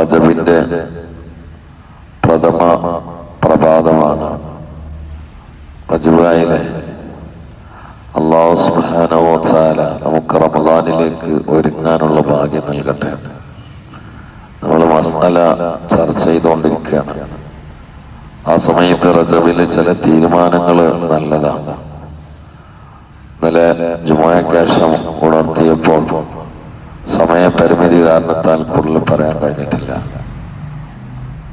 റജബിന്റെ പ്രഥമ പ്രഭാതമാണ്. റജബായിലെ അള്ളാഹു സുബാനവോ ചാല നമുക്ക് റമദാനിലേക്ക് ഒരുങ്ങാനുള്ള ഭാഗ്യം നൽകട്ടെ. നമ്മൾ മസാല ചർച്ച ചെയ്തുകൊണ്ടിരിക്കുകയാണ് ആ സമയത്ത് റജവിൽ ചില തീരുമാനങ്ങൾ നല്ലതാണ്. ഇന്നലെ ജുമായക്കാശം ഉണർത്തിയപ്പോൾ സമയപരിമിതി കാരണത്താൽ കൂടുതൽ പറയാൻ കഴിഞ്ഞിട്ടില്ല.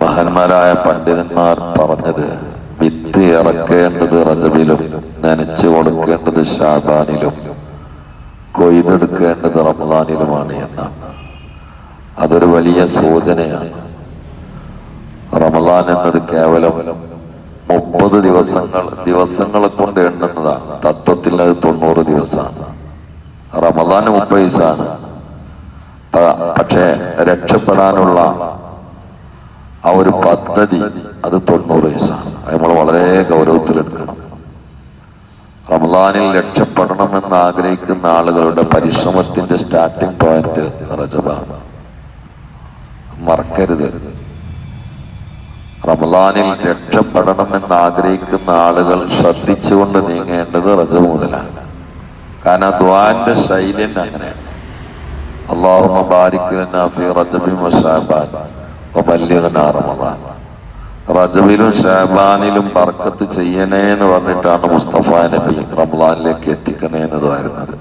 മഹാന്മാരായ പണ്ഡിതന്മാർ പറഞ്ഞത് വിത്ത് ഇറക്കേണ്ടത് റജബിലും നനച്ചു കൊടുക്കേണ്ടത് ഷാബാനിലും കൊയ്തെടുക്കേണ്ടത് റമദാനിലുമാണ് എന്നാണ്. അതൊരു വലിയ സൂചനയാണ്. റമദാൻ എന്നത് കേവലം മുപ്പത് ദിവസങ്ങൾ ദിവസങ്ങളെ കൊണ്ട് എണ്ണുന്നതാണ്. തത്വത്തിൽ അത് തൊണ്ണൂറ് ദിവസമാണ്. റമദാൻ മുപ്പത് ദിവസമാണ്. പക്ഷേ രക്ഷപ്പെടാനുള്ള ആ ഒരു പദ്ധതി അത് തൊണ്ണൂറ് വയസ്സാണ്. നമ്മൾ വളരെ ഗൗരവത്തിൽ ഗൗരവത്തിലെടുക്കണം. റമദാനിൽ രക്ഷപ്പെടണമെന്ന് ആഗ്രഹിക്കുന്ന ആളുകളുടെ പരിശ്രമത്തിന്റെ സ്റ്റാർട്ടിംഗ് പോയിന്റ് റജബാണ്. മറക്കരുത്. റമദാനിൽ രക്ഷപ്പെടണമെന്ന് ആഗ്രഹിക്കുന്ന ആളുകൾ ശ്രദ്ധിച്ചുകൊണ്ട് നീങ്ങേണ്ടത് റജബ് മുതലാണ്. കാരണം ദ്വാന്റെ ശൈലി അങ്ങനെയാണ്. അള്ളാഹുമ ബാരിക് ലനാ ഫീ رجب وشعبان റമദാൻ. റജബിലും ഷാബാനിലും ബർക്കത്ത് ചെയ്യണേ എന്ന് പറഞ്ഞിട്ടാണ് മുസ്തഫ നബി റംലാനിലേക്ക് എത്തിക്കണേ എന്ന് വരുന്നത്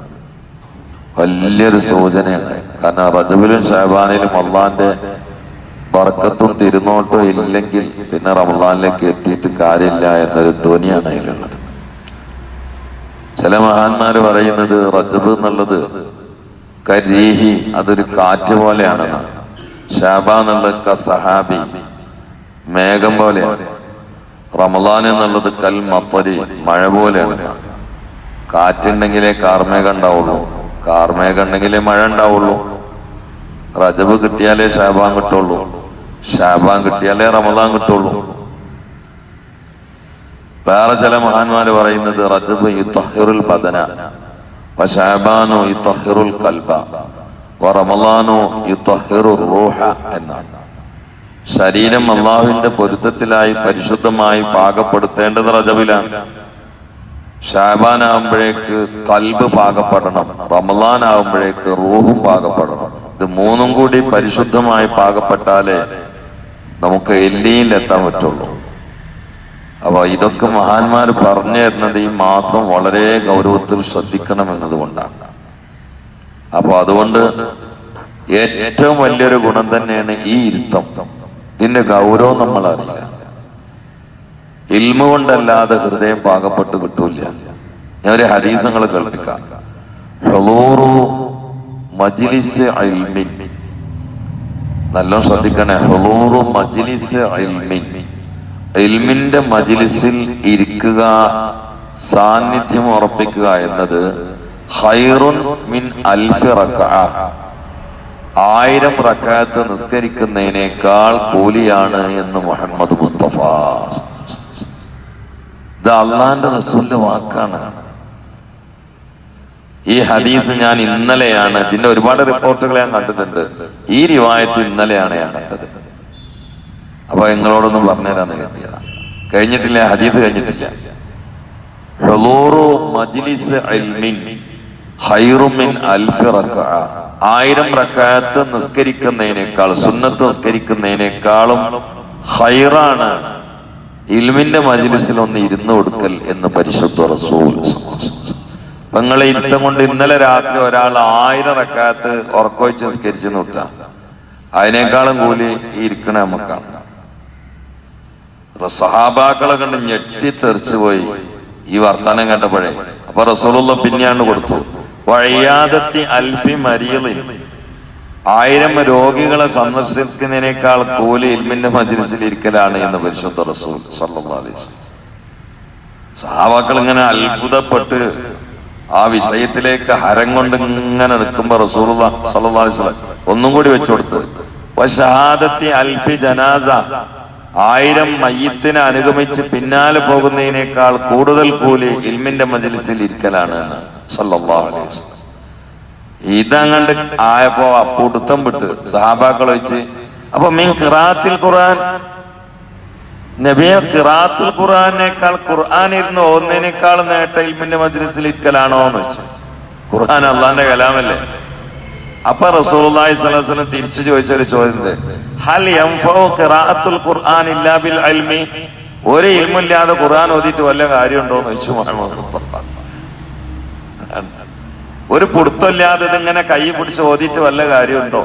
വലിയൊരു സൂചനയാണ്. കാരണം റജബിലും ഷാബാനിലും അള്ളാന്റെ ബർക്കത്തും തിരുനോട്ടും ഇല്ലെങ്കിൽ പിന്നെ റംലാനിലേക്ക് എത്തിയിട്ട് കാര്യമില്ല എന്നൊരു ധ്വനിയാണ് അതിലുള്ളത്. ചില മഹാന്മാര് പറയുന്നത് റജബ് എന്നുള്ളത് കരീഹി അതൊരു കാറ്റ് പോലെയാണ് ഷാബ എന്നുള്ളത് കസഹാബി മേഘം പോലെയാണ്. റമദാൻ എന്നുള്ളത് കൽ മപ്പരി മഴ പോലെയാണ്. കാറ്റുണ്ടെങ്കിലേ കാർമേഘം ഉണ്ടാവുള്ളൂ. കാർമേഘം ഉണ്ടെങ്കിലേ മഴ ഉണ്ടാവുള്ളൂ. റജബ് കിട്ടിയാലേ ഷാബാൻ കിട്ടുള്ളൂ. ഷാബാൻ കിട്ടിയാലേ റമദാൻ കിട്ടുള്ളൂ. വേറെ ചില മഹാന്മാര് പറയുന്നത് റജബ് യുദ്ധ ബദന. വശാബാനു യുത്തഹിറുൽ കൽബ റമദാനു യുത്തഹിറു റൂഹ എന്നാണ്. ശരീരം അള്ളാഹുവിന്റെ പൊരുത്തത്തിലായി പരിശുദ്ധമായി പാകപ്പെടുത്തേണ്ടത് റജബിലാണ്. ഷാബാൻ ആകുമ്പോഴേക്ക് കൽബ് പാകപ്പെടണം റമലാൻ ആകുമ്പോഴേക്ക് റൂഹും പാകപ്പെടണം. ഇത് മൂന്നും കൂടി പരിശുദ്ധമായി പാകപ്പെട്ടാലേ നമുക്ക് എല്ലിയിൽ എത്താൻ പറ്റുള്ളൂ. അപ്പൊ ഇതൊക്കെ മഹാന്മാർ പറഞ്ഞു തരുന്നത് ഈ മാസം വളരെ ഗൗരവത്തിൽ ശ്രദ്ധിക്കണം എന്നതുകൊണ്ടാണ് അപ്പൊ അതുകൊണ്ട് ഏറ്റവും വലിയൊരു ഗുണം തന്നെയാണ് ഈ ഇരുത്തം. ഇതിന്റെ ഗൗരവം നമ്മൾ അറിയില്ല ഇൽമ കൊണ്ടല്ലാതെ ഹൃദയം പാകപ്പെട്ട് കിട്ടൂല ഞാൻ ഒരു ഹരീസങ്ങൾ കേൾപ്പിക്കാം മജ്ലിസ് നല്ലോണം ശ്രദ്ധിക്കണേ. മജിലിസ് ഇൽമിന്റെ മജിലിസിൽ ഇരിക്കുക സാന്നിധ്യം ഉറപ്പിക്കുക എന്നത് ഹൈറുൻ മിൻ അൽഫി റക്ക. ആയിരം റക്കാത്ത് നിസ്കരിക്കുന്നതിനേക്കാൾ കൂലിയാണ് എന്ന് മുഹമ്മദ് മുസ്തഫ. ഇത് അള്ളാന്റെ റസൂലിന്റെ വാക്കാണ്. ഈ ഹദീസ് ഞാൻ ഇന്നലെയാണ് ഇതിന്റെ ഒരുപാട് റിപ്പോർട്ടുകൾ ഞാൻ കണ്ടിട്ടുണ്ട്. ഈ റിവായത്ത് ഇന്നലെയാണ് ഞാൻ കണ്ടത്. അപ്പൊ നിങ്ങളോടൊന്നും പറഞ്ഞുതരാന്ന് കരുതിയതാണ് കഴിഞ്ഞിട്ടില്ല ഹദീസ് കഴിഞ്ഞിട്ടില്ല. ആയിരം റക്കായത്ത് നിസ്കരിക്കുന്നതിനേക്കാൾ സുന്നത്ത് നിസ്കരിക്കുന്നതിനേക്കാളും ഹൈറാണ് ഇൽമിന്റെ മജിലിസിൽ ഒന്ന് ഇരുന്ന് കൊടുക്കൽ എന്ന് പരിശുദ്ധ റസൂൽ നിങ്ങളെ ഇരുത്തം കൊണ്ട് ഇന്നലെ രാത്രി ഒരാൾ ആയിരം റക്കാത്ത് ഉറക്കുവെച്ച് നിസ്കരിച്ചു നോക്കുക അതിനേക്കാളും കൂലി ഇരിക്കണ നമുക്കാണ് സഹാബാക്കളെ കണ്ട് ഞെട്ടിത്തെറിച്ചു പോയി. ഈ വർത്തമാനം കണ്ടപ്പോഴേ അപ്പൊ റസൂലുള്ള പിന്നെയാണ് കൊടുത്തു. വഴിയാതത്തി അൽഫി മരിയലിൽ ആയിരം രോഗികളെ സന്ദർശിക്കുന്നതിനേക്കാൾ കൂലി ഇൽമിന്റെ മജ്ലിസിൽ ഇരിക്കലാണ് എന്ന് പരിശുദ്ധ റസൂൽ സല്ലി സഹാബാക്കൾ ഇങ്ങനെ അത്ഭുതപ്പെട്ട് ആ വിഷയത്തിലേക്ക് ഹരം കൊണ്ട് ഇങ്ങനെ നിൽക്കുമ്പോ റസൂൽ വസല്ലം ഒന്നും കൂടി വെച്ചു അൽഫി ജനാസ. ആയിരം മയ്യത്തിനെ അനുഗമിച്ച് പിന്നാലെ പോകുന്നതിനേക്കാൾ കൂടുതൽ കൂലി ഇൽമിന്റെ മജിലിസിൽ ഇരിക്കലാണ് ഇതങ്ങണ്ട് ആയപ്പോ അപ്പൂട്ടുത്തം വിട്ട് സഹാബാക്കൾ വെച്ച് അപ്പൊ മീൻ ഖിറാത്തിൽ ഖുർആൻ? നബിയെ ഖിറാത്തുൽ ഖുർആനേക്കാൾ ഖുർആൻ ഇരുന്ന് ഓന്നതിനേക്കാൾ നേട്ട ഇൽമിന്റെ മജ്ലിസിൽ ഇരിക്കലാണോ? എന്ന് വെച്ചു ഖുർആൻ അള്ളാന്റെ കലാമല്ലേ? അപ്പൊ വസല്ലം തിരിച്ചു ചോദിച്ച ഒരു ചോദ്യം ഒരു ഇൽമില്ലാതെ ഖുർആൻ ഓതിയിട്ട് വല്ല കാര്യമുണ്ടോ എന്ന് ചോദിച്ചു മുഹമ്മദ് മുസ്തഫ. ഒരു പുടുത്തല്ലാതെ ഇതിങ്ങനെ കൈ പിടിച്ച് ഓതിയിട്ട് വല്ല കാര്യമുണ്ടോ?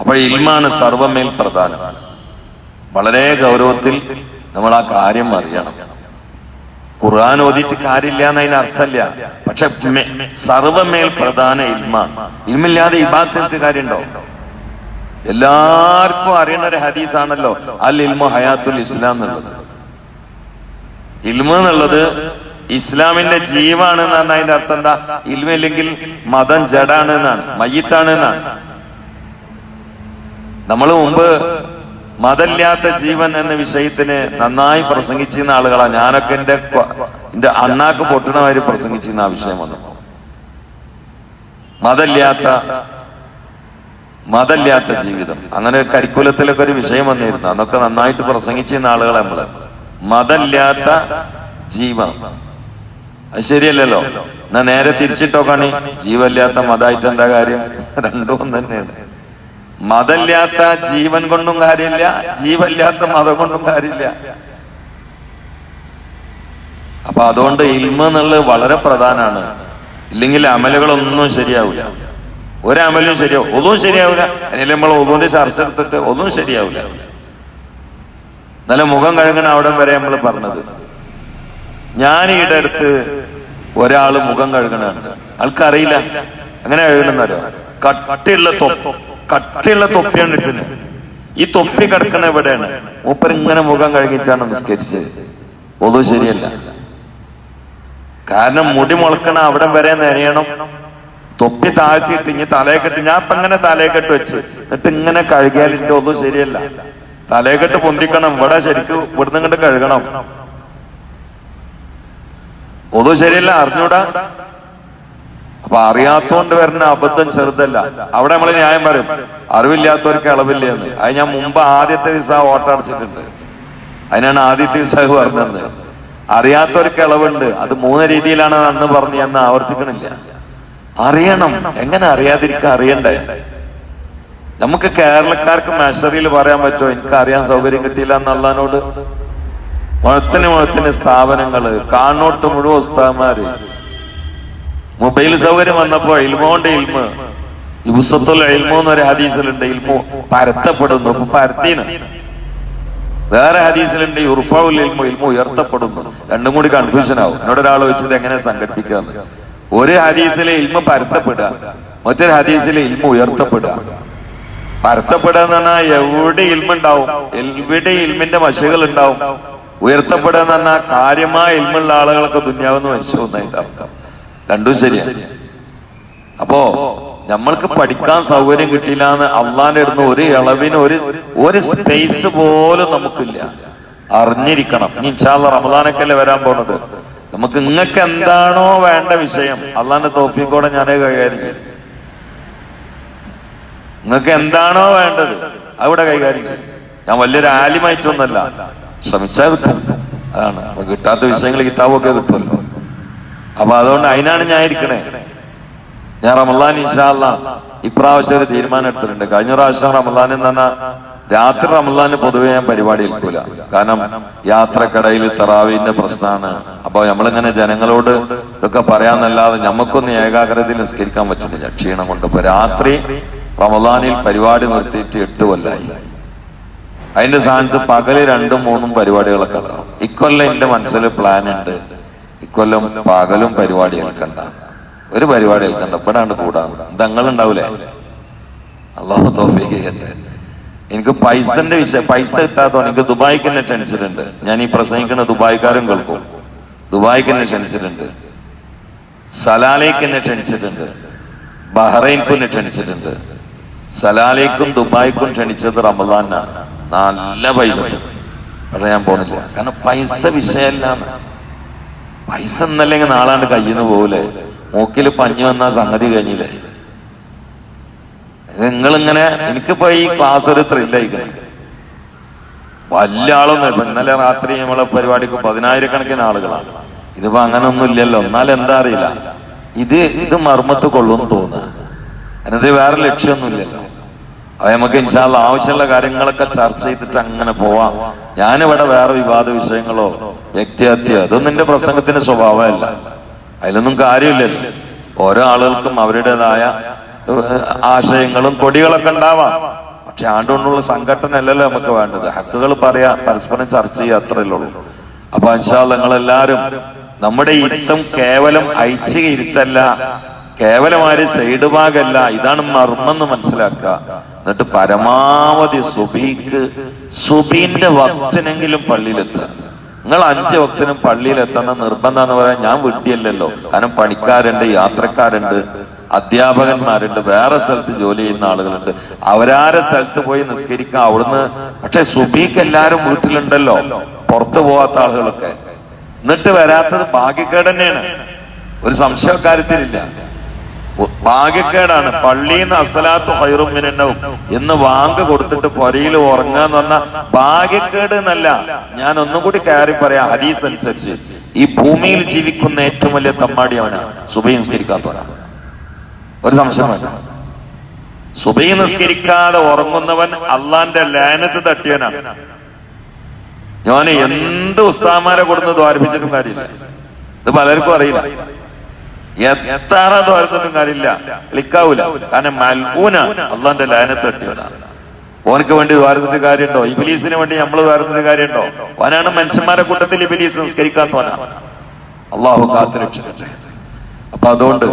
അപ്പോൾ ഇൽമാണ് സർവമേൽ പ്രധാനം. വളരെ ഗൗരവത്തിൽ നമ്മൾ ആ കാര്യം അറിയണം. ഖുർആൻ ഓതിയിട്ട് കാര്യമില്ല എന്നതിന് അർത്ഥമില്ല. പക്ഷെ സർവമേൽ പ്രധാന ഇൽമാണ് ഇൽമില്ലാതെ ഇബാദത്ത് കാര്യമുണ്ടോ? എല്ലാവർക്കും അറിയുന്ന ഒരു ഹദീസാണല്ലോ അൽ ഇൽമു ഹയാത്തുൽ ഇസ്ലാം എന്നുള്ളത്. ഇൽമു എന്നുള്ളത് ഇസ്ലാമിന്റെ ജീവാണ് എന്നാണ് അതിന്റെ അർത്ഥം. എന്താ? ഇൽമില്ലെങ്കിൽ മതം ജഡാണ് എന്നാണ് മയ്യത്താണ് എന്നാണ്. നമ്മൾ മുമ്പ് മതമില്ലാത്ത ജീവൻ എന്ന വിഷയത്തിന് നന്നായി പ്രസംഗിച്ചിരുന്ന ആളുകളാ. ഞാനൊക്കെ ക്വ- എന്റെ അണ്ണാക്ക് പൊട്ടുന്നവര് പ്രസംഗിച്ചിരുന്ന ആ വിഷയം വന്നു. മതല്ലാത്ത മതല്ലാത്ത ജീവിതം. അങ്ങനെ കരിക്കുലത്തിലൊക്കെ ഒരു വിഷയം വന്നിരുന്നു. അതൊക്കെ നന്നായിട്ട് പ്രസംഗിച്ചിരുന്ന ആളുകളെ നമ്മൾ. മതല്ലാത്ത ജീവൻ. അത് ശരിയല്ലല്ലോ. എന്നാ നേരെ തിരിച്ചിട്ടോക്കാണ് ജീവല്ലാത്ത മതമായിട്ട് എന്താ കാര്യം? രണ്ടും തന്നെയാണ് മതമില്ലാത്ത ജീവൻ കൊണ്ടും കാര്യമില്ല ജീവല്ലാത്ത മതം കൊണ്ടും കാര്യമില്ല. അപ്പൊ അതുകൊണ്ട് ഇൽമ എന്നുള്ളത് വളരെ പ്രധാനമാണ് ഇല്ലെങ്കിൽ അമലുകളൊന്നും ശരിയാവില്ല ഒരമലും ശരിയാവും ഒന്നും ശരിയാവില്ല അല്ലെങ്കിൽ നമ്മൾ ഒന്നുകൊണ്ട് ചർച്ച എടുത്തിട്ട് ഒന്നും ശരിയാവില്ല നല്ല മുഖം കഴുകണ അവിടം വരെ നമ്മൾ പറഞ്ഞത്. ഞാൻ ഈടെ അടുത്ത് ഒരാൾ മുഖം കഴുകണുണ്ട് ആൾക്കറിയില്ല. അങ്ങനെ കഴുകണമെന്നറിയോ കട്ടിയുള്ള തൊപ്പ്. കട്ടിയുള്ള തൊപ്പിയാണ് ഇട്ടിന്. ഈ തൊപ്പി കിടക്കണ എവിടെയാണ്? മൂപ്പർ ഇങ്ങനെ മുഖം കഴുകിയിട്ടാണ് നിസ്കരിച്ചത്. പൊതു ശരിയല്ല. കാരണം മുടി മുളക്കണ അവിടെ വരെ നനയണം തൊപ്പി താഴ്ത്തിയിട്ട് ഇനി തലയെക്കെട്ട് ഞാൻ ഇപ്പൊ ഇങ്ങനെ തലയെക്കെട്ട് വെച്ച്. എന്നിട്ട് ഇങ്ങനെ കഴുകിയാൽ ഇതിന്റെ ഒന്നും ശരിയല്ല. തലയെക്കെട്ട് പൊന്തിക്കണം. ഇവിടെ ശരിക്കും ഇവിടുന്ന് ഇങ്ങോട്ട് കഴുകണം. ഒന്നും ശരിയല്ല അറിഞ്ഞൂടാ? അപ്പൊ അറിയാത്തോണ്ട് വരുന്ന അബദ്ധം ചെറുതല്ല. അവിടെ നമ്മൾ ന്യായം പറയും അറിവില്ലാത്തവർക്ക് അളവില്ല എന്ന്. അത് ഞാൻ മുമ്പ് ആദ്യത്തെ ദിവസം ഓട്ടടച്ചിട്ടുണ്ട് അതിനാണ് ആദ്യത്തെ ദിവസം പറഞ്ഞത്. അറിയാത്തവർക്ക് അളവുണ്ട് അത് മൂന്ന് രീതിയിലാണ് അന്ന് പറഞ്ഞു എന്ന് ആവർത്തിക്കണില്ല. അറിയണം. എങ്ങനെ അറിയാതിരിക്കാൻ അറിയണ്ടേ? നമുക്ക് കേരളക്കാർക്ക് മെഷറിയിൽ പറയാൻ പറ്റുമോ? എനിക്ക് അറിയാൻ സൗകര്യം കിട്ടിയില്ല എന്നുള്ളതിനോട് മുഴത്തിന് മുഴത്തിന് സ്ഥാപനങ്ങൾ കാണോടത്ത് മുഴുവൻ ഉസ്താമാര് മൊബൈൽ സൗകര്യം വന്നപ്പോ ഇൽമോന്റെ ഇൽമ. യുസത്തുൽ ഇൽമോ എന്നൊരു ഹദീസിലുണ്ട് ഇൽമോ പരത്തപ്പെടുന്നു അപ്പൊ പരത്തീന്. വേറെ ഹദീസിലുണ്ട് ഉർഫാവുൽ ഇൽമോ ഇൽമോ ഉയർത്തപ്പെടുന്നു. രണ്ടും കൂടി കൺഫ്യൂഷൻ ആവും. എന്നോട് ഒരാൾ വെച്ചത് എങ്ങനെ സംഘടിപ്പിക്കാന്ന്. ഒരു ഹദീസിലെ ഇൽമ പരത്തപ്പെടുക മറ്റൊരു ഹദീസിലെ ഇൽമ ഉയർത്തപ്പെടുക. പരത്തപ്പെടുക എന്ന് പറഞ്ഞാൽ എവിടെ ഇൽമുണ്ടാവും? എവിടെ ഇൽമിന്റെ മശകൾ ഉണ്ടാവും ഉയർത്തപ്പെടുക എന്ന് പറഞ്ഞാൽ കാര്യമായ ഇൽമുള്ള ആളുകളൊക്കെ ദുന്യാവെന്ന് മനസ്സിലൊന്നായിട്ട് അർത്ഥം. രണ്ടും ശരിയാണ് അപ്പോ നമ്മൾക്ക് പഠിക്കാൻ സൗകര്യം കിട്ടിയില്ല എന്ന് അള്ളാന്റെ അടുത്ത് ഒരു ഇളവിന് ഒരു ഒരു സ്പേസ് പോലും നമുക്കില്ല. അറിഞ്ഞിരിക്കണം. ഇനി ഇൻഷാല്ല റമദാനൊക്കെയല്ലേ വരാൻ പോണത്. നമുക്ക് നിങ്ങൾക്ക് എന്താണോ വേണ്ട വിഷയം അള്ളാന്റെ തോഫിക്കൂടെ ഞാനേ കൈകാര്യം ചെയ്യും. നിങ്ങൾക്ക് എന്താണോ വേണ്ടത് അവിടെ കൈകാര്യം ചെയ്യും. ഞാൻ വലിയൊരു ആലിമായിട്ടൊന്നല്ല ശ്രമിച്ചാൽ കിട്ടും. അതാണ്. കിട്ടാത്ത വിഷയങ്ങൾ കിതാബൊക്കെ കിട്ടുമല്ലോ. അപ്പൊ അതുകൊണ്ട് അതിനാണ് ഞാൻ ഇരിക്കണേ. ഞാൻ റമദാൻ ഇൻഷാല്ല ഇപ്രാവശ്യം ഒരു തീരുമാനം എടുത്തിട്ടുണ്ട്. കഴിഞ്ഞ പ്രാവശ്യം റമദാൻ എന്ന് പറഞ്ഞാൽ രാത്രി റമലാന് പൊതുവെ ഞാൻ പരിപാടി എടുക്കൂല. കാരണം യാത്രക്കിടയിൽ തറാവിന്റെ പ്രശ്നമാണ് അപ്പൊ നമ്മളിങ്ങനെ ജനങ്ങളോട് ഇതൊക്കെ പറയാന്നല്ലാതെ നമുക്കൊന്ന് ഏകാഗ്രതയിൽ നിസ്കരിക്കാൻ പറ്റുന്നില്ല. ക്ഷീണം കൊണ്ട്. ഇപ്പൊ രാത്രി റമദാനിൽ പരിപാടി നിർത്തിയിട്ട് എട്ട് കൊല്ലായി. അതിന്റെ സ്ഥാനത്ത് പകൽ രണ്ടും മൂന്നും പരിപാടികളൊക്കെ ഉണ്ടാവും. ഇക്കൊല്ലം എന്റെ മനസ്സിൽ പ്ലാൻ ഉണ്ട്. ഇക്കൊല്ലം പകലും പരിപാടി ഏൽക്കണ്ട ഒരു പരിപാടി ഏൽക്കണ്ട ഇവിടാണ്ട് കൂടാണ് ഇതങ്ങളുണ്ടാവൂലേ അള്ളാഹു തോഫിക്ക് ചെയ്യട്ടെ. എനിക്ക് പൈസന്റെ വിഷയം പൈസ കിട്ടാത്തോ എനിക്ക് ദുബായിക്ക് തന്നെ ക്ഷണിച്ചിട്ടുണ്ട്. ഞാൻ ഈ പ്രസംഗിക്കുന്ന ദുബായിക്കാരും കേൾക്കും. ദുബായിക്ക് തന്നെ ക്ഷണിച്ചിട്ടുണ്ട്. സലാലേക്ക് എന്നെ ക്ഷണിച്ചിട്ടുണ്ട്. ബഹ്റൈൻക്കും എന്നെ ക്ഷണിച്ചിട്ടുണ്ട്. സലാലേക്കും ദുബായിക്കും ക്ഷണിച്ചത് റമദാനാണ് നല്ല പൈസ. പക്ഷെ ഞാൻ പോണില്ല. കാരണം പൈസ വിഷയമല്ല പൈസ എന്നല്ലെങ്കിൽ നാളാണ്ട് കയ്യിൽ നിന്ന് പോകൂലേ മൂക്കിൽ പഞ്ഞു വന്ന സംഗതി കഴിഞ്ഞില്ലേ? നിങ്ങളിങ്ങനെ എനിക്കിപ്പോ ഈ ക്ലാസ് ഒരു ത്രില്ലായിക്കണേ വലിയ ആളൊന്നും ഇപ്പൊ ഇന്നലെ രാത്രി നമ്മളെ പരിപാടിക്ക് പതിനായിരക്കണക്കിന് ആളുകളാണ്. ഇതിപ്പോ അങ്ങനെ ഒന്നും ഇല്ലല്ലോ. എന്നാൽ എന്താ അറിയില്ല. ഇത് ഇത് മർമ്മത്ത് കൊള്ളുമെന്ന് തോന്നുക. അതിനത് വേറെ ലക്ഷ്യമൊന്നുമില്ലല്ലോ അപ്പൊ നമുക്ക് ഇൻഷാല്ല ആവശ്യമുള്ള കാര്യങ്ങളൊക്കെ ചർച്ച ചെയ്തിട്ട് അങ്ങനെ പോവാം. ഞാനിവിടെ വേറെ വിവാദ വിഷയങ്ങളോ വ്യക്തിഹത്യ അതൊന്നും എന്റെ പ്രസംഗത്തിന്റെ സ്വഭാവമല്ല. അതിലൊന്നും കാര്യമില്ലല്ലോ. ഓരോ ആളുകൾക്കും അവരുടേതായ ആശയങ്ങളും കൊടികളൊക്കെ ഉണ്ടാവാം. പക്ഷെ ആണ്ടുകൊണ്ടുള്ള സംഘടനയല്ലല്ലോ നമുക്ക് വേണ്ടത്. ഹക്കുകൾ പറയാ പരസ്പരം ചർച്ച ചെയ്യുക അത്രയല്ലേ ഉള്ളൂ. അപ്പൊ അൻഷാല്ല നിങ്ങളെല്ലാരും നമ്മുടെ ഇരുത്തം കേവലം ഐച്ഛിക ഇരുത്തല്ല. കേവലമാര് സൈഡ് ഭാഗമല്ല ഇതാണ് മർമ്മം എന്ന് മനസ്സിലാക്കുക. എന്നിട്ട് പരമാവധി സുബീക്ക് സുബീന്റെ വക്തനെങ്കിലും പള്ളിയിലെത്തുക. നിങ്ങൾ അഞ്ച് വക്തിനും പള്ളിയിലെത്തണം നിർബന്ധം എന്ന് പറയാൻ ഞാൻ വിട്ടിയല്ലല്ലോ കാരണം പണിക്കാരുണ്ട് യാത്രക്കാരുണ്ട് അധ്യാപകന്മാരുണ്ട് വേറെ സ്ഥലത്ത് ജോലി ചെയ്യുന്ന ആളുകളുണ്ട്. അവരാരെ സ്ഥലത്ത് പോയി നിസ്കരിക്കാം അവിടുന്ന് പക്ഷെ സുബീക്ക് എല്ലാരും വീട്ടിലുണ്ടല്ലോ. പുറത്തു പോവാത്ത ആളുകളൊക്കെ. എന്നിട്ട് വരാത്തത് ഭാഗ്യക്കേട് തന്നെയാണ്. ഒരു സംശയ കാര്യത്തിലില്ല ഭാഗ്യക്കേടാണ്. പള്ളിയിൽ അസലാത്ത് ഹൈറുമിനും എന്ന് വാങ്ക് കൊടുത്തിട്ട് പൊരയിൽ ഉറങ്ങുക എന്ന് പറഞ്ഞാൽ ഭാഗ്യക്കേട് എന്നല്ല. ഞാൻ ഒന്നും കൂടി കയറി പറയാം ഹദീസ് അനുസരിച്ച്. ഈ ഭൂമിയിൽ ജീവിക്കുന്ന ഏറ്റവും വലിയ തമ്മാടി അവനാണ് സുബൈ ഒരു സംശയം സുബൈ നിസ്കരിക്കാതെ ഉറങ്ങുന്നവൻ അള്ളാന്റെ ലാനത്ത് തട്ടിയവനാണ് ഞാൻ എന്ത് ഉസ്താമാരെ കൊടുത്ത് ദ്വാരിപ്പിച്ചിട്ടും കാര്യമില്ല. ഇത് പലർക്കും അറിയില്ല. എത്ര ദ്വാരത്തിനും കാര്യമില്ല. ലിക്കാവൂല കാരണം മൽഊന അള്ളാന്റെ ലാനത്ത് ഓനക്ക് വേണ്ടി ദ്വാരത്തിന്റെ കാര്യമുണ്ടോ? ഇബിലീസിന് വേണ്ടി നമ്മൾ ദ്വാരത്തിന്റെ കാര്യമുണ്ടോ? ഓനാണ് മനുഷ്യന്മാരെ കൂട്ടത്തിൽ ഇബിലീസ് സംസ്കരിക്കാത്തവനാണ് അള്ളാഹു കാത്തിരക്ഷിക്കട്ടെ അപ്പൊ അതുകൊണ്ട്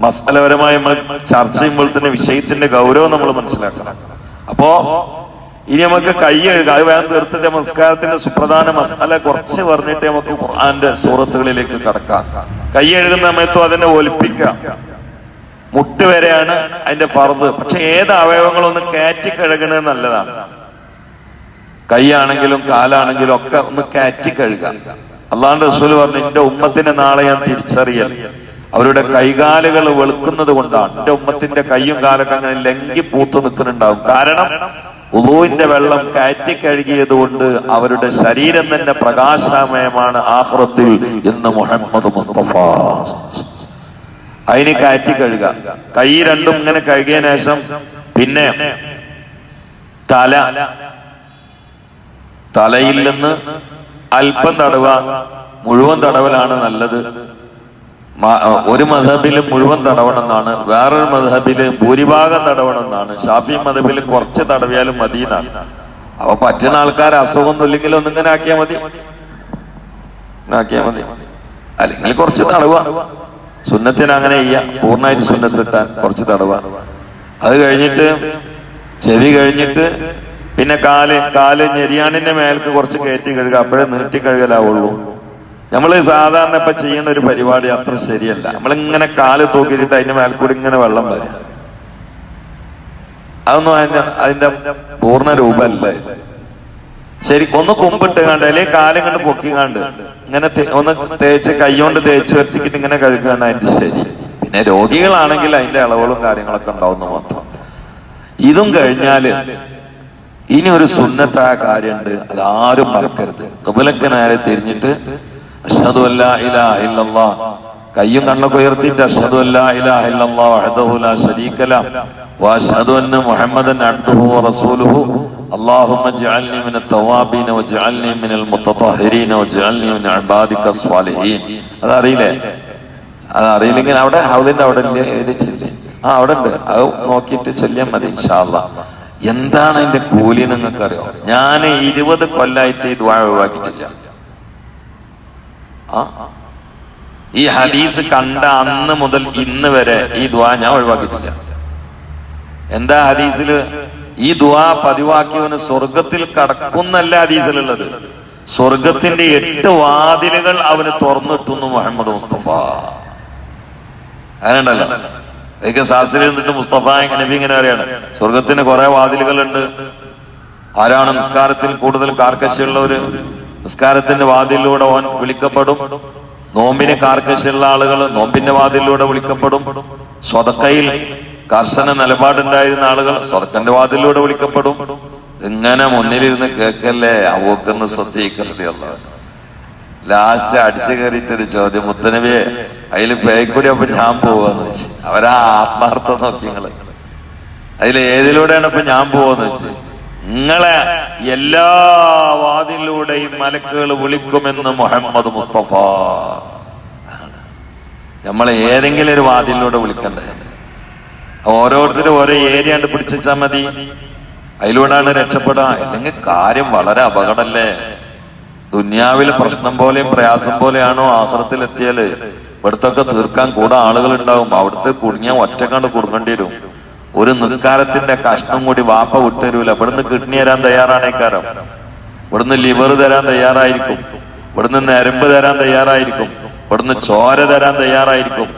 മസാലപരമായി നമ്മൾ ചർച്ച ചെയ്യുമ്പോൾ തന്നെ വിഷയത്തിന്റെ ഗൗരവം നമ്മൾ മനസ്സിലാക്കണം. അപ്പോ ഇനി നമുക്ക് കൈ കഴുകാം അത് വേണം തീർത്തിട്ട് നമസ്കാരത്തിന്റെ സുപ്രധാന മസാല കുറച്ച് പറഞ്ഞിട്ട് നമുക്ക് ഖുർആന്റെ സൂറത്തുകളിലേക്ക് കടക്കാം. കൈ കഴുകുന്ന സമയത്തും അതിനെ ഒലിപ്പിക്കാം മുട്ട് വരെയാണ് അതിന്റെ ഫർദ്. പക്ഷെ ഏത് അവയവങ്ങളൊന്ന് കയറ്റി കഴുകണത് നല്ലതാണ്. കൈയാണെങ്കിലും കാലാണെങ്കിലും ഒക്കെ ഒന്ന് കയറ്റി കഴുകാം അള്ളാന്റെ റസൂൽ പറഞ്ഞു എന്റെ ഉമ്മത്തിനെ നാളെ ഞാൻ തിരിച്ചറിയൽ. അവരുടെ കൈകാലുകൾ വെളുക്കുന്നത് കൊണ്ടാണ്. എന്റെ ഉമ്മത്തിന്റെ കൈയും കാലൊക്കെ അങ്ങനെ ലങ്കി പൂത്തു നിൽക്കുന്നുണ്ടാവും. കാരണം ഉദുവിന്റെ വെള്ളം കയറ്റി കഴുകിയത് കൊണ്ട് അവരുടെ ശരീരം തന്നെ പ്രകാശമയമാണ് ആഹ്റത്തിൽ എന്ന് മുഹമ്മദ് മുസ്തഫ. അതിന് കയറ്റി കഴുക കൈ രണ്ടും ഇങ്ങനെ കഴുകിയ ശേഷം പിന്നെ തല. തലയിൽ നിന്ന് അല്പം തടവ മുഴുവൻ തടവലാണ് നല്ലത്. ഒരു മധബിൽ മുഴുവൻ തടവണമെന്നാണ് വേറൊരു മധബിൽ ഭൂരിഭാഗം തടവണമെന്നാണ്. ഷാഫി മധബിൽ കുറച്ച് തടവിയാലും മതി എന്നാണ് അപ്പൊ പറ്റുന്ന ആൾക്കാർ അസുഖമൊന്നും ഇല്ലെങ്കിൽ ഒന്നിങ്ങനെ ആക്കിയാൽ മതി. ആക്കിയാൽ മതി. അല്ലെങ്കിൽ കുറച്ച് തടവ സുന്നത്തിന് അങ്ങനെ ചെയ്യാം. പൂർണമായിട്ട് സുന്നത്തിട്ടാൻ കുറച്ച് തടവ അത് കഴിഞ്ഞിട്ട് ചെവി കഴിഞ്ഞിട്ട് പിന്നെ കാൽ കാൽ ഞെരിയാണിന്റെ മേൽക്ക് കുറച്ച് കയറ്റി കഴുകുക. അപ്പോഴേ നീട്ടി കഴുകലാവുള്ളൂ. നമ്മൾ സാധാരണ ഇപ്പൊ ചെയ്യുന്ന ഒരു പരിപാടി അത്ര ശരിയല്ല. നമ്മളിങ്ങനെ കാൽ തൂക്കിയിട്ട് അതിന്റെ മേൽക്കൂടി ഇങ്ങനെ വെള്ളം വരും. അതൊന്നും അതിന്റെ അതിന്റെ പൂർണ രൂപമല്ല ശരി ഒന്ന് കുമ്പിട്ട് കണ്ട് അല്ലെങ്കിൽ കാലം കണ്ട് പൊക്കി കണ്ട് ഇങ്ങനെ ഒന്ന് തേച്ച് കൈകൊണ്ട് തേച്ച് വെച്ചിട്ട് ഇങ്ങനെ കഴുകുകയാണ് അതിന്റെ ശരി. പിന്നെ രോഗികളാണെങ്കിൽ അതിന്റെ അളവുകളും കാര്യങ്ങളൊക്കെ ഉണ്ടാവുന്ന മാത്രം. ഇതും കഴിഞ്ഞാൽ ഇനി ഒരു സുന്നത്തായ കാര്യമുണ്ട്. അതാരും മറക്കരുത്. തുമലക്കനാരെ നേരെ തിരിഞ്ഞിട്ട് അഷ്ഹദു അല്ലാ ഇലാഹ ഇല്ലല്ലാഹ് കയ്യും കണ്ണൊക്കെ ഉയർത്തിയിട്ട് അഷ്ഹദു അല്ലാ ഇലാഹ ഇല്ലല്ലാഹ് വഹ്ദഹു ലാ ശരീക ലഹ് വഅഷ്ഹദു അന്ന മുഹമ്മദൻ അബ്ദുഹു വറസൂലുഹു اللهم اجعلني من التوابين واجعلني من المتطهرين واجعلني من عبادك الصالحين അതറിയില്ലേ അത് അറിയില്ലെങ്കിൽ അവിടെ ഹൗദിന്റെ അവിടെ ഇല്ലേ എഴുതി ചൊല്ലി ആ അവിടെ ഉണ്ട് അത് നോക്കിയിട്ട് ചൊല്ലിയാൽ മതി ഇൻഷാല്ല എന്താണ് അതിന്റെ കൂലി നിങ്ങൾക്ക് അറിയോ ഞാൻ ഇരുപത് കൊല്ലായിട്ട് ഈ ദ്വാ ഒഴിവാക്കിയിട്ടില്ല ആ ഈ ഹദീസ് കണ്ട അന്ന് മുതൽ ഇന്ന് വരെ ഈ ദ്വാ ഞാൻ ഒഴിവാക്കിയിട്ടില്ല. എന്താ ഹദീസിൽ? ഈ ദ്വാ പതിവാക്കിയവന് സ്വർഗത്തിൽ കടക്കുന്നല്ല ഹദീസിലുള്ളത്. സ്വർഗത്തിന്റെ എട്ട് വാതിലുകൾ അവന് തുറന്നിട്ടുന്നു മുഹമ്മദ് മുസ്തഫ. അങ്ങനെയുണ്ടല്ലോ. എനിക്ക് സാസിൽ നിന്നിട്ട് മുസ്തഫ നബി ഇങ്ങനെ പറയാണ്. സ്വർഗത്തിന് കുറെ വാതിലുകളുണ്ട്. ആരാണ് നിസ്കാരത്തിൽ കൂടുതൽ കാർക്കശ്യമുള്ളവര്? നിസ്കാരത്തിന്റെ വാതിലൂടെ ഓൻ വിളിക്കപ്പെടും. നോമ്പിന് കാർക്കശുള്ള ആളുകൾ നോമ്പിന്റെ വാതിലൂടെ വിളിക്കപ്പെടും. സ്വതക്കയിൽ കർശന നിലപാടുണ്ടായിരുന്ന ആളുകൾ സ്വതക്കന്റെ വാതിലൂടെ വിളിക്കപ്പെടും. ഇങ്ങനെ മുന്നിലിരുന്ന് കേക്കല്ലേ അവക്കറിന് ശ്രദ്ധിക്കരുത് ലാസ്റ്റ് അടിച്ചു കയറിയിട്ടൊരു ചോദ്യം മുത്തനവിയെ അതിൽ പേക്കൂടി അപ്പൊ ഞാൻ പോവാന്ന് വെച്ച്? അവരാ ആത്മാർത്ഥം നോക്കി നിങ്ങൾ. അതിൽ ഏതിലൂടെയാണ് ഇപ്പൊ ഞാൻ പോവാന്ന് വെച്ച്? നിങ്ങളെ എല്ലാ വാതിലൂടെയും മലക്കുകൾ വിളിക്കുമെന്ന് മുഹമ്മദ് മുസ്തഫ. നമ്മൾ ഏതെങ്കിലും ഒരു വാതിലൂടെ വിളിക്കണ്ടേ? ഓരോരുത്തരും ഓരോ ഏരിയ കണ്ട് പിടിച്ചാ മതി. അതിലൂടെയാണ് രക്ഷപ്പെടാ അല്ലെങ്കിൽ കാര്യം വളരെ അപകടല്ലേ? ദുന്യാവിലെ പ്രശ്നം പോലെയും പ്രയാസം പോലെയാണോ ആഹ്റത്തിൽ എത്തിയാൽ ഇവിടുത്തൊക്കെ തീർക്കാൻ കൂടെ ആളുകൾ ഉണ്ടാവും അവിടുത്തെ കുടുങ്ങിയ ഒറ്റക്കണ്ട് കുടുങ്ങേണ്ടി വരും. ഒരു നിസ്കാരത്തിന്റെ കഷ്ണം കൂടി വാപ്പ വിട്ടുതരൂല ഇവിടുന്ന് കിഡ്നി തരാൻ തയ്യാറാണേക്കാരം ഇവിടുന്ന് ലിവർ തരാൻ തയ്യാറായിരിക്കും. ഇവിടുന്ന് നരമ്പ് തരാൻ തയ്യാറായിരിക്കും. ഇവിടുന്ന് ചോര തരാൻ തയ്യാറായിരിക്കും.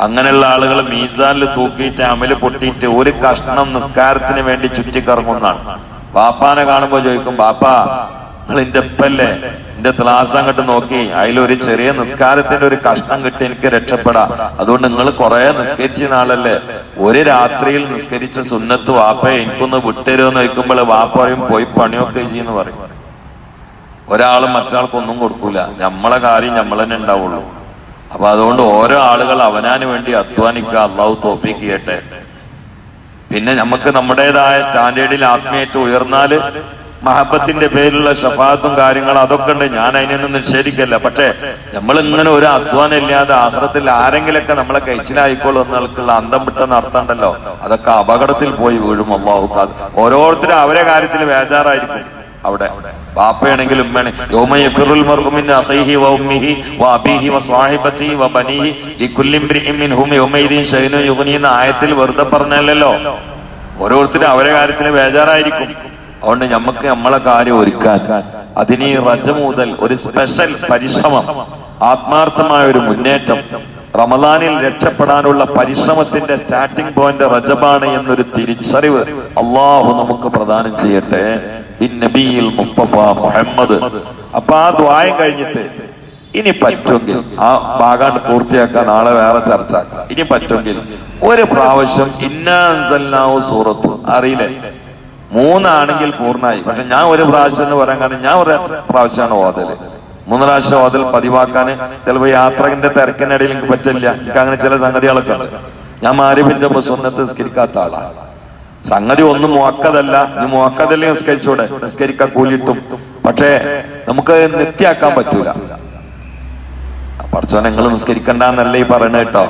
അങ്ങനെയുള്ള ആളുകൾ മീസാനിൽ തൂക്കിയിട്ട് അമൽ പൊട്ടിയിട്ട് ഒരു കഷ്ണം നിസ്കാരത്തിന് വേണ്ടി ചുറ്റിക്കറങ്ങുന്നതാണ്. ബാപ്പാനെ കാണുമ്പോൾ ചോദിക്കും ബാപ്പാ നിങ്ങൾ ഉപ്പല്ലേ? എന്റെ ത്ലാസ് അങ്ങോട്ട് നോക്കി. അതിലൊരു ചെറിയ നിസ്കാരത്തിന്റെ ഒരു കഷ്ണം കിട്ടി എനിക്ക് രക്ഷപ്പെടാം. അതുകൊണ്ട് നിങ്ങൾ കുറെ നിസ്കരിച്ച നാളല്ലേ? ഒരു രാത്രിയിൽ നിസ്കരിച്ച സുന്നത്ത് വാപ്പ എനിക്കൊന്ന് വിട്ടരുമെന്ന് ചോദിക്കുമ്പോൾ വാപ്പ പറയും പോയി പണിയൊക്കെ ചെയ്യുന്നു പറയും. ഒരാളും മറ്റാൾക്കൊന്നും കൊടുക്കൂല. നമ്മളെ കാര്യം നമ്മൾ തന്നെ ഉണ്ടാവുള്ളൂ. അപ്പൊ അതുകൊണ്ട് ഓരോ ആളുകൾ അവനാന് വേണ്ടി അധ്വാനിക്കുക. അള്ളാഹു തോഫിക്ക് ചെയ്യട്ടെ. പിന്നെ നമുക്ക് നമ്മുടേതായ സ്റ്റാൻഡേർഡിൽ ആത്മീയറ്റ് ഉയർന്നാൽ മഹബത്തിന്റെ പേരിലുള്ള ഷഫാത്തും കാര്യങ്ങളും അതൊക്കെ ഉണ്ട്. ഞാൻ അതിനൊന്നും നിഷേധിക്കല്ല. പക്ഷേ നമ്മൾ ഇങ്ങനെ ഒരു അധ്വാനം ഇല്ലാതെ ആഹ്റത്തിൽ ആരെങ്കിലൊക്കെ നമ്മളെ കഴിച്ചിലായിക്കോളും എന്നുള്ള അന്തം വിട്ടെന്ന് അർത്ഥം ഉണ്ടല്ലോ. അതൊക്കെ അപകടത്തിൽ പോയി വീഴും. അള്ളാഹു കാത് ഓരോരുത്തരും അവരെ കാര്യത്തിൽ ബേജാറായിരിക്കും അവിടെ. ബാപ്പയാണെങ്കിലും ആയത്തിൽ വെറുതെ പറഞ്ഞല്ലോ ഓരോരുത്തരും അവരെ കാര്യത്തിൽ ബേജാറായിരിക്കും. അതുകൊണ്ട് നമുക്ക് നമ്മളെ കാര്യം ഒരുക്കാൻ അതിന് റജ മുതൽ ഒരു സ്പെഷ്യൽ പരിശ്രമം ആത്മാർത്ഥമായ ഒരു മുന്നേറ്റം റമദാനിൽ രക്ഷപ്പെടാനുള്ള പരിശ്രമത്തിന്റെ സ്റ്റാർട്ടിംഗ് പോയിന്റ് റജബാണ് എന്നൊരു തിരിച്ചറിവ് അള്ളാഹു നമുക്ക് പ്രദാനം ചെയ്യട്ടെ. നബിയിൽ മുസ്തഫ മുഹമ്മദ്. അപ്പൊ ആ ദ്വായം കഴിഞ്ഞിട്ട് ഇനി പറ്റുമെങ്കിൽ ആ ഭാഗം പൂർത്തിയാക്കാൻ നാളെ വേറെ ചർച്ച. ഇനി പറ്റുമെങ്കിൽ ഒരു പ്രാവശ്യം ഇന്നാൻസല്ലാവു സൂറത്തു അറിയില്ലേ? മൂന്നാണെങ്കിൽ പൂർണമായി. പക്ഷെ ഞാൻ ഒരു പ്രാവശ്യം എന്ന് പറയാൻ കാരണം ഞാൻ ഒരു പ്രാവശ്യമാണ് ഓതൽ മൂന്ന് പ്രാവശ്യം ഓതൽ പതിവാക്കാൻ ചിലപ്പോൾ യാത്രകന്റെ തിരക്കിനിടയിൽ എനിക്ക് പറ്റില്ല. എനിക്ക് അങ്ങനെ ചില സംഗതികളൊക്കെ ഉണ്ട്. ഞാൻ മാരിബിന്റെ സുന്നത്ത് നിസ്കരിക്കാത്ത ആളാണ് സംഗതി ഒന്നും മുവക്കതല്ല നീ മുവക്കതല്ലേ നിസ്കരിച്ചൂടെ? നിസ്കരിക്കാൻ കൂലിട്ടും. പക്ഷേ നമുക്ക് നിത്യാക്കാൻ പറ്റൂല. പഠിച്ചോ നിങ്ങൾ നിസ്കരിക്കണ്ടെന്നല്ല ഈ പറയണ കേട്ടോ.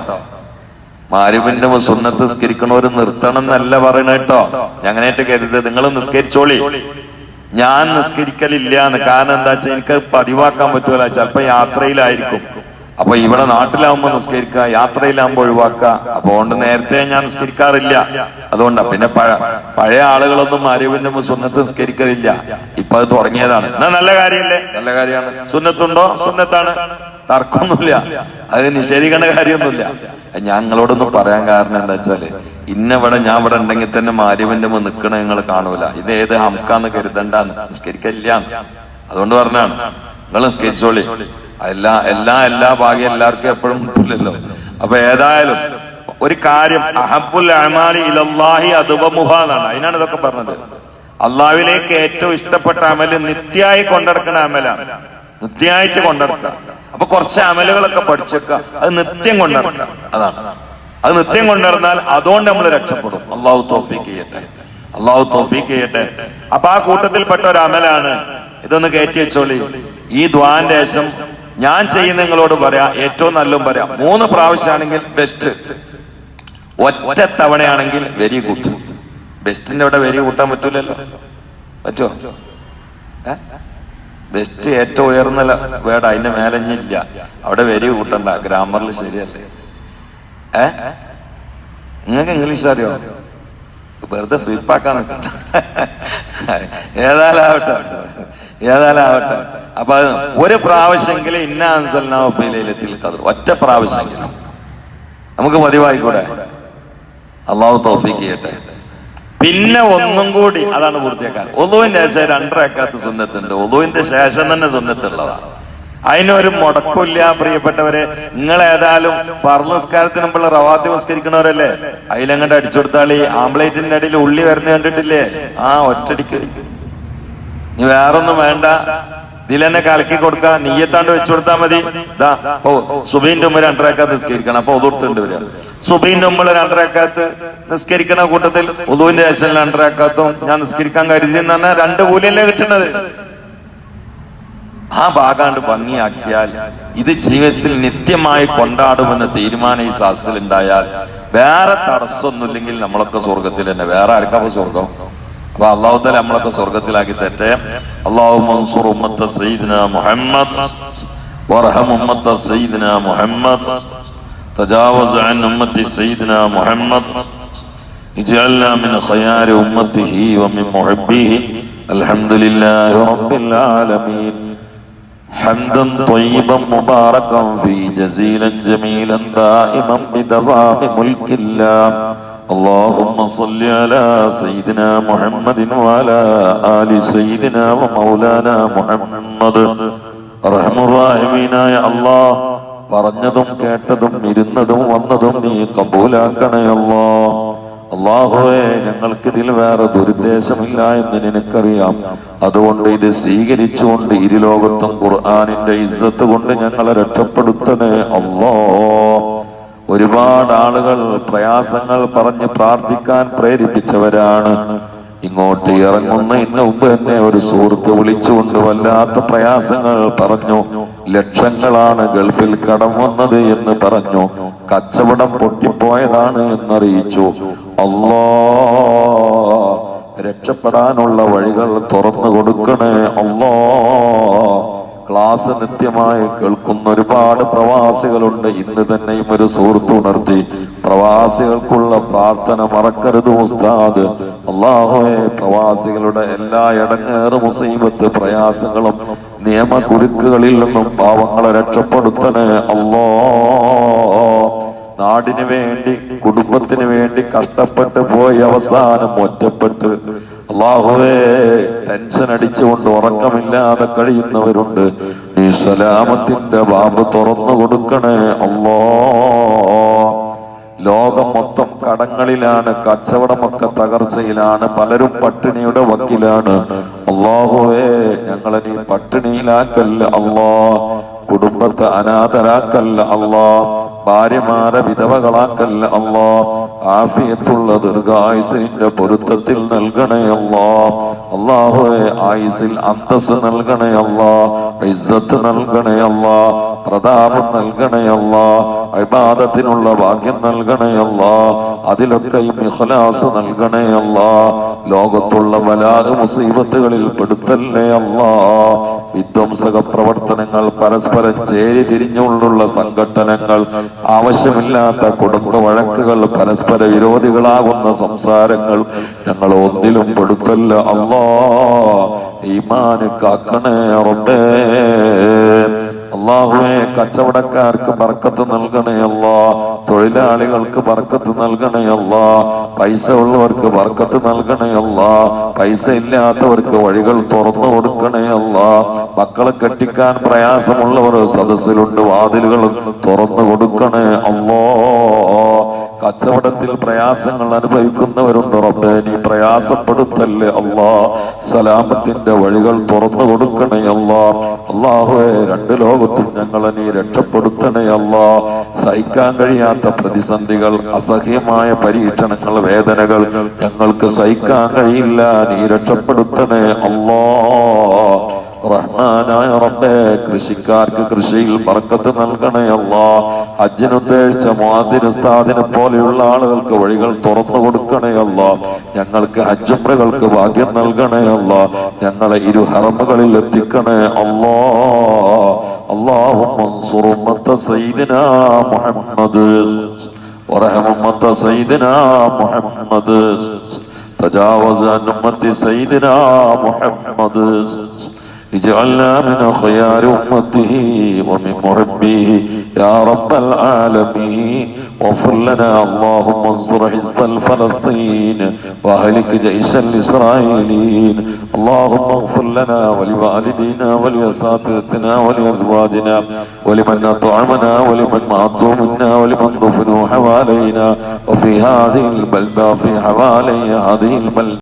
മാരിബിന്റെ സുന്നത്ത് നിസ്കരിക്കണവര് നിർത്തണം എന്നല്ല പറയണ കേട്ടോ അങ്ങനെയായിട്ട് കരുത്. നിങ്ങൾ നിസ്കരിച്ചോളി. ഞാൻ നിസ്കരിക്കലില്ല എന്ന് കാരണം എന്താ വെച്ചാൽ എനിക്ക് പതിവാക്കാൻ പറ്റൂല. ചിലപ്പോ യാത്രയിലായിരിക്കും. അപ്പൊ ഇവിടെ നാട്ടിലാവുമ്പോ നിസ്കരിക്കുക യാത്രയിലാവുമ്പോ ഒഴിവാക്കുക. അപ്പൊ അതുകൊണ്ട് നേരത്തെ ഞാൻ നിസ്കരിക്കാറില്ല. അതുകൊണ്ടാ. പിന്നെ പഴ പഴയ ആളുകളൊന്നും അറിവിന്റെ സുന്നത്ത് നിസ്കരിക്കലില്ല. ഇപ്പൊ അത് തുടങ്ങിയതാണ്. എന്നാ നല്ല കാര്യമല്ലേ നല്ല കാര്യമാണ്. സുന്നത്തുണ്ടോ? സുന്നത്താണ്. തർക്കമൊന്നുമില്ല. അത് നിഷേധിക്കേണ്ട കാര്യമൊന്നുമില്ല. ഞങ്ങളോടൊന്നും പറയാൻ കാരണം എന്താ വെച്ചാൽ ഇന്നവിടെ ഞാൻ ഇവിടെ ഉണ്ടെങ്കിൽ തന്നെ മാര്യവന്റെ മുമ്പ് നിൽക്കണ നിങ്ങൾ കാണൂല. ഇത് ഏത് ഹംക്കാന്ന് കരുതണ്ടെന്ന്. നിസ്കരിക്കില്ല അതുകൊണ്ട് പറഞ്ഞാണ്. നിങ്ങൾ നിസ്കരിച്ചോളി. എല്ലാ എല്ലാ എല്ലാ ഭാഗ്യം എല്ലാവർക്കും എപ്പോഴും കിട്ടില്ലല്ലോ അപ്പൊ ഏതായാലും ഒരു കാര്യം അഹബുൽ അമാലി അതിനാണ് ഇതൊക്കെ പറഞ്ഞത്. അള്ളാഹുവിലേക്ക് ഏറ്റവും ഇഷ്ടപ്പെട്ട അമൽ നിത്യായി കൊണ്ടെടുക്കുന്ന അമലാണ്. നിത്യായിട്ട് കൊണ്ടെടുക്കുക അപ്പൊ കുറച്ച് അമലുകളൊക്കെ പഠിച്ചേക്കുക. അത് നിത്യം കൊണ്ടിറക്കുക അതാണ്. അത് നിത്യം കൊണ്ടിരുന്നാൽ അതുകൊണ്ട് നമ്മൾ രക്ഷപ്പെടും. അള്ളാഹു തോഫീക്ക് ചെയ്യട്ടെ. അള്ളാഹു തോഫീക്ക് ചെയ്യട്ടെ. അപ്പൊ ആ കൂട്ടത്തിൽപ്പെട്ട ഒരു അമലാണ് ഇതൊന്ന് കയറ്റി വെച്ചോളി. ഈ ദ്വാന്റെ ശേഷം ഞാൻ ചെയ്യുന്ന നിങ്ങളോട് പറയാം ഏറ്റവും നല്ലതും പറയാം മൂന്ന് പ്രാവശ്യമാണെങ്കിൽ ബെസ്റ്റ് ഒറ്റ തവണയാണെങ്കിൽ വെരി ഗുഡ് ബെസ്റ്റിന്റെ അവിടെ വെരി കൂട്ടാൻ പറ്റൂലല്ലോ. പറ്റുമോ ഏ? ബെസ്റ്റ് ഏറ്റവും ഉയർന്ന വേർഡ് അതിന്റെ മേലഞ്ഞില്ല അവിടെ വരി കൂട്ടണ്ട. ഗ്രാമറിൽ ശരിയല്ലേ? ഏ? നിങ്ങൾക്ക് ഇംഗ്ലീഷ് അറിയോ? വെറുതെ സ്വീപ്പാക്കാൻ നിൽക്കണ്ട. ഏതായാലാവട്ടെ ഏതായാലാവട്ടെ അപ്പൊ അത് ഒരു പ്രാവശ്യമെങ്കിലും ഇന്ന അൻസൽനാഫിലെത്തിൽ കതിർ ഒറ്റ പ്രാവശ്യമെങ്കിലും. നമുക്ക് പതിവായിക്കൂടെ? അള്ളാഹു തോഫിക്ക് ചെയ്യട്ടെ. പിന്നെ ഒന്നും കൂടി അതാണ് പൂർത്തിയാക്കാൻ. ഒതുവിന്റെ ശേഷം രണ്ടരക്കാത്ത സുന്നത്തുണ്ട്. ഒതുവിന്റെ ശേഷം തന്നെ സുന്നത്തുള്ളതാണ് അതിനൊരു മുടക്കില്ല പ്രിയപ്പെട്ടവരെ. നിങ്ങൾ ഏതായാലും ഫർനസ്കാരത്തിന് മുമ്പുള്ള റവാത്തി നമസ്കരിക്കണവരല്ലേ അതിലങ്ങോട്ട് അടിച്ചു കൊടുത്താൽ ഈ ആംബ്ലേറ്റിന്റെ അടിയിൽ ഉള്ളി വരുന്ന കണ്ടിട്ടില്ലേ? ആ ഒറ്റടിക്ക് നീ വേറൊന്നും വേണ്ട. ഇതിലെന്നെ കലക്കി കൊടുക്ക നീയത്താണ്ട് വെച്ചു കൊടുത്താൽ മതി. ദാ ഓ സുബീന്റെ മുമ്പ് രണ്ടരക്കാത്ത് നിസ്കരിക്കണം. അപ്പൊ ഒതുർത്തുണ്ട് വരിക സുബീന്റെ മുമ്പ് രണ്ടരക്കാത്ത് നിസ്കരിക്കണ കൂട്ടത്തിൽ ഒതുവിന്റെ ശേഷം രണ്ടരക്കാത്തും ഞാൻ നിസ്കരിക്കാൻ കരുതി എന്ന് പറഞ്ഞാൽ രണ്ട് കൂലിയല്ലേ കിട്ടുന്നത്. ആ ഭാഗാണ്ട് ഭംഗിയാക്കിയാൽ ഇത് ജീവിതത്തിൽ നിത്യമായി കൊണ്ടാടുമെന്ന തീരുമാനം ഈ സാഹസിൽ ഉണ്ടായാൽ വേറെ തടസ്സമൊന്നുമില്ലെങ്കിൽ നമ്മളൊക്കെ സ്വർഗത്തിൽ തന്നെ വേറെ ആർക്കാവും സ്വർഗം അപ്പൊ അള്ളാഹു തല നമ്മളൊക്കെ സ്വർഗത്തിലാക്കി തെറ്റെ അള്ളാഹു മൻസൂർ ഉമ്മത്ത സയ്യിദ്ന മുഹമ്മദ് വർഹം ഉമ്മത്ത സയ്യിദ്ന മുഹമ്മദ് تجاوز عن أمة سيدنا محمد اجعلنا من خيار أمته ومن محبيه الحمد لله رب العالمين حمدا طيبا مباركا في جزيلا جميلا دائما بدوام ملك الله اللهم صل على سيدنا محمد وعلى آل سيدنا ومولانا محمد أرحم الراحمين يا الله പറഞ്ഞതും കേട്ടതും ഇരുന്നതും വന്നതും നീ കബൂലാക്കണേ അല്ലോ അള്ളാഹുവേ ഞങ്ങൾക്ക് ഇതിൽ വേറെ ദുരുദ്ദേശമില്ല എന്ന് നിനക്കറിയാം അതുകൊണ്ട് ഇത് സ്വീകരിച്ചുകൊണ്ട് ഇരുലോകത്തും ഖുർആാനിന്റെ ഇസ്സത്ത് കൊണ്ട് ഞങ്ങളെ രക്ഷപ്പെടുത്തണേ അല്ലോ ഒരുപാട് ആളുകൾ പ്രയാസങ്ങൾ പറഞ്ഞ് പ്രാർത്ഥിക്കാൻ പ്രേരിപ്പിച്ചവരാണ്. ഇങ്ങോട്ട് ഇറങ്ങുന്നതിന് മുമ്പ് തന്നെ ഒരു സുഹൃത്ത് വിളിച്ചുകൊണ്ട് വല്ലാത്ത പ്രയാസങ്ങൾ പറഞ്ഞു. ലക്ഷങ്ങളാണ് ഗൾഫിൽ കടം വന്നത് എന്ന് പറഞ്ഞു. കച്ചവടം പൊട്ടിപ്പോയതാണ് എന്നറിയിച്ചു. അല്ലോ രക്ഷപ്പെടാനുള്ള വഴികൾ തുറന്നു കൊടുക്കണേ അല്ലോ. ക്ലാസ് നിത്യമായി കേൾക്കുന്ന ഒരുപാട് പ്രവാസികളുണ്ട്. ഇന്ന് തന്നെയും ഒരു സുഹൃത്ത് ഉണർത്തി പ്രവാസികൾക്കുള്ള പ്രാർത്ഥന മറക്കരുത് ഉസ്താദ്. അള്ളാഹുവെ പ്രവാസികളുടെ എല്ലാ ഇടങ്ങേറ് മുസീബത്ത് പ്രയാസങ്ങളും നിയമകുരുക്കുകളിൽ നിന്നും പാവങ്ങളെ രക്ഷപ്പെടുത്തണേ അല്ലോ. നാടിനു വേണ്ടി കുടുംബത്തിന് വേണ്ടി കഷ്ടപ്പെട്ട് പോയി അവസാനം ഒറ്റപ്പെട്ട് അള്ളാഹുവേ ടെൻഷൻ അടിച്ചുകൊണ്ട് ഉറക്കമില്ലാതെ കഴിയുന്നവരുണ്ട്. നീ സലാമത്തിന്റെ ബാബ് തുറന്നു കൊടുക്കണേ. അല്ലോ. ലോകം മൊത്തം കടങ്ങളിലാണ് കച്ചവടമൊക്കെ തകർച്ചയിലാണ് പലരും പട്ടിണിയുടെ വക്കിലാണ്. അള്ളാഹുവേ ഞങ്ങളെ നീ പട്ടിണിയിലാക്കല്ല. അള്ളാ കുടുംബത്തെ അനാഥരാക്കല്ല. അള്ളാ ഭാര്യമാരെ വിധവകളാക്കല്ല അള്ളാ ആഫിയത്തുള്ള ദീർഘായുസിന്റെ പൊരുത്തത്തിൽ നൽകണേ അള്ളാ അള്ളാഹുവെ ആയുസിൽ അന്തസ് നൽകണേ അള്ളാ ഇസ്സത്ത് നൽകണേ അള്ളാ പ്രതാപം നൽകണേ അള്ളാ അഭിബാധത്തിനുള്ള ഭാഗ്യം നൽകണേ അള്ളാ അതിലൊക്കെയും ഇഖ്ലാസ് നൽകണേ അള്ളാ ലോകത്തുള്ള ബലാഗ് മുസീബത്തുകളിൽ പെടുത്തല്ലേ അള്ളാ വിധ്വംസക പ്രവർത്തനങ്ങൾ പരസ്പരം ചേരി തിരിഞ്ഞുകൊണ്ടുള്ള സംഘട്ടനങ്ങൾ ആവശ്യമില്ലാത്ത കുടുംബ വഴക്കുകൾ പരസ്പര വിരോധികളാകുന്ന സംസാരങ്ങൾ ഞങ്ങൾ ഒന്നിലും പെടുത്തല്ല അള്ളാ ഈമാന് കാക്കണേ റബ്ബേ. അള്ളാഹുവെ കച്ചവടക്കാർക്ക് ബർക്കത്ത് നൽകണേ അല്ലാഹ് തൊഴിലാളികൾക്ക് ബർക്കത്ത് നൽകണേ അല്ലാഹ് പൈസ ഉള്ളവർക്ക് ബർക്കത്ത് നൽകണേ അല്ലാഹ് പൈസ ഇല്ലാത്തവർക്ക് വഴികൾ തുറന്നു കൊടുക്കണേ അല്ലാഹ് മക്കളെ കെട്ടിക്കാൻ പ്രയാസമുള്ളവർ സദസ്സിലുണ്ട് വാതിലുകൾ തുറന്നു കൊടുക്കണേ അല്ലോ. കച്ചവടത്തിൽ പ്രയാസങ്ങൾ അനുഭവിക്കുന്നവരുണ്ട് റബ്ബേ. നീ പ്രയാസപ്പെടുത്തല്ലേ അള്ളാ സലാമത്തിന്റെ വഴികൾ തുറന്നു കൊടുക്കണേ അള്ളാ അള്ളാഹുവെ രണ്ട് ലോകത്തും ഞങ്ങളെ നീ രക്ഷപ്പെടുത്തണേ അള്ളാ സഹിക്കാൻ കഴിയാത്ത പ്രതിസന്ധികൾ അസഹ്യമായ പരീക്ഷണങ്ങൾ വേദനകൾ ഞങ്ങൾക്ക് സഹിക്കാൻ കഴിയില്ല. നീ രക്ഷപ്പെടുത്തണേ അല്ലാ. റഹ്മാനായ റബ്ബേ കൃഷിക്കാർക്ക് കൃഷിയിൽ ബർക്കത്ത് നൽകണേ അല്ലാ ഹജ്ജിന് ഉദ്ദേശിച്ച മുഅദ്ദിൻ ഉസ്താദിനെ പോലെയുള്ള ആളുകൾക്ക് വഴികൾ തുറന്നു കൊടുക്കണേ അല്ലാ ഞങ്ങൾക്ക് ഹജ്ജുംറകൾക്ക് ഭാഗ്യം നൽകണേ അല്ലാ ഞങ്ങളെ ഇരു ഹറമുകളിൽ എത്തിക്കണേ അല്ലാ اللهم انصر أمة سيدنا محمد ورحم أمة سيدنا محمد تجاوز عن أمة سيدنا محمد اجعلنا من خيار أمته ومن محبيه يا رب العالمين واغفر لنا. اللهم انصر حزب الفلسطين وأهلك جيش الإسرائيليين. اللهم اغفر لنا ولوالدينا ولأساتذتنا ولأزواجنا ولمن أطعمنا ولمن ماتوا منا ولمن دفنوا حوالينا. وفي هذه البلدة في حوالي هذه البلدة.